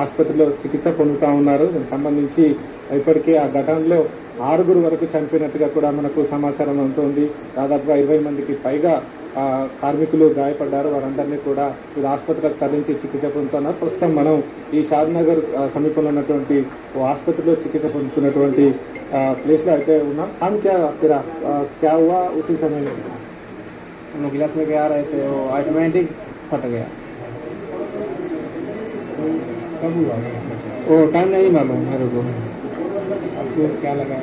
ఆసుపత్రిలో చికిత్స పొందుతా ఉన్నారు దీనికి సంబంధించి ఇప్పటికే ఆ ఘటనలో ఆరుగురు వరకు చనిపోయినట్టుగా కూడా మనకు సమాచారం అందుతోంది దాదాపుగా ఇరవై మందికి పైగా ఆ, కార్మికులు గాయపడ్డారు వారందరినీ కూడా ఇది ఆసుపత్రికి తరలించి చికిత్స పొందుతున్నారు ప్రస్తుతం మనం ఈ షాద్నగర్ ఆ, సమీపంలో ఉన్నటువంటి ఓ ఆసుపత్రిలో చికిత్స పొందుతున్నటువంటి ప్లేస్ లో అయితే ఉన్నాం हम क्या तेरा आ, क्या हुआ उसी समय में हम लोग गिलास लेके आ रहे थे वो ऑटोमेटिक फट गया कब हुआ वो टाइम नहीं मालूम मेरे को आपको क्या लगा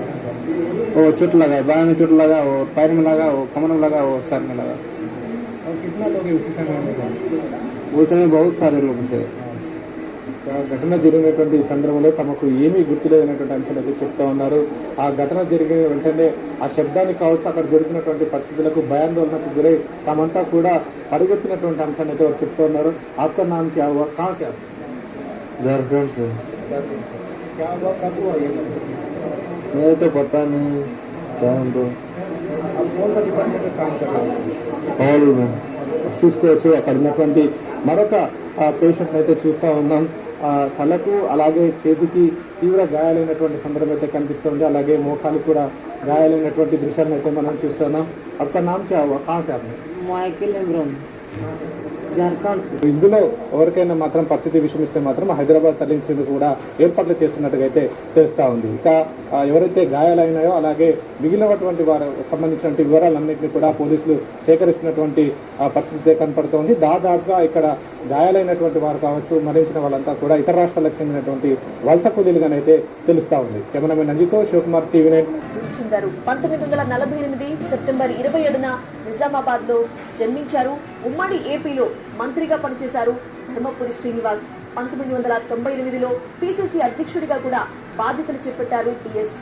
वो चोट लगा बाएं में चोट लगा वो पैर में लगा वो कमर में लगा वो सर में लगा और कितना लोग हैं उसी समय में उस समय बहुत सारे लोग थे ఆ ఘటన జరిగినటువంటి సందర్భంలో తమకు ఏమీ గుర్తులేదనేటువంటి అంశాలు అయితే చెప్తా ఉన్నారు ఆ ఘటన జరిగిన వెంటనే ఆ శబ్దానికి కావచ్చు అక్కడ జరుగుతున్నటువంటి పరిస్థితులకు భయాందోళనకు గురై తామంతా కూడా పరిగెత్తినటువంటి అంశాన్ని అయితే వారు చెప్తా ఉన్నారు ఆప్కా నామ్ इधर फ्रेंड्स है मैं तो पता नहीं क्या उनको చూసుకోవచ్చు అక్కడ ఉన్నటువంటి మరొక పేషెంట్ అయితే చూస్తూ ఉన్నాం తలకు అలాగే చేతికి తీవ్ర గాయాలైనటువంటి సందర్భం అయితే కనిపిస్తుంది అలాగే మోకాలు కూడా గాయాలైనటువంటి దృశ్యాన్ని అయితే మనం చూస్తున్నాం అక్కడ నామ్ క్యా కాసేపు ఇందులో ఎవరికైనా మాత్రం పరిస్థితి విషమిస్తే మాత్రం హైదరాబాద్ తరలించేందుకు కూడా ఏర్పాట్లు చేస్తున్నట్టుగా అయితే తెలుస్తూ ఉంది. ఇక ఎవరైతే గాయాలైనాయో అలాగే మిగిలినటువంటి వారు సంబంధించినటువంటి వివరాలన్నింటినీ కూడా పోలీసులు సేకరిస్తున్నటువంటి పరిస్థితి కనపడుతోంది. దాదాపుగా ఇక్కడ గాయాలైనటువంటి వారు కావచ్చు మరణించిన వాళ్ళంతా కూడా ఇతర రాష్ట్రాలకు చెందినటువంటి వలస కూలీలుగా అయితే తెలుస్తా ఉంది. కెమెరామెన్ అంజితో శివకుమార్ టీవీ నైన్. పంతొమ్మిది వందల నలభై ఎనిమిది సెప్టెంబర్ ఇరవై ఏడున నిజామాబాద్లో జన్మించారు. ఉమ్మడి ఏపీలో మంత్రిగా పనిచేశారు ధర్మపురి శ్రీనివాస్. పంతొమ్మిది వందల తొంభై ఎనిమిదిలో పిసిసి అధ్యక్షుడిగా కూడా బాధ్యతలు చేపట్టారు టిఎస్.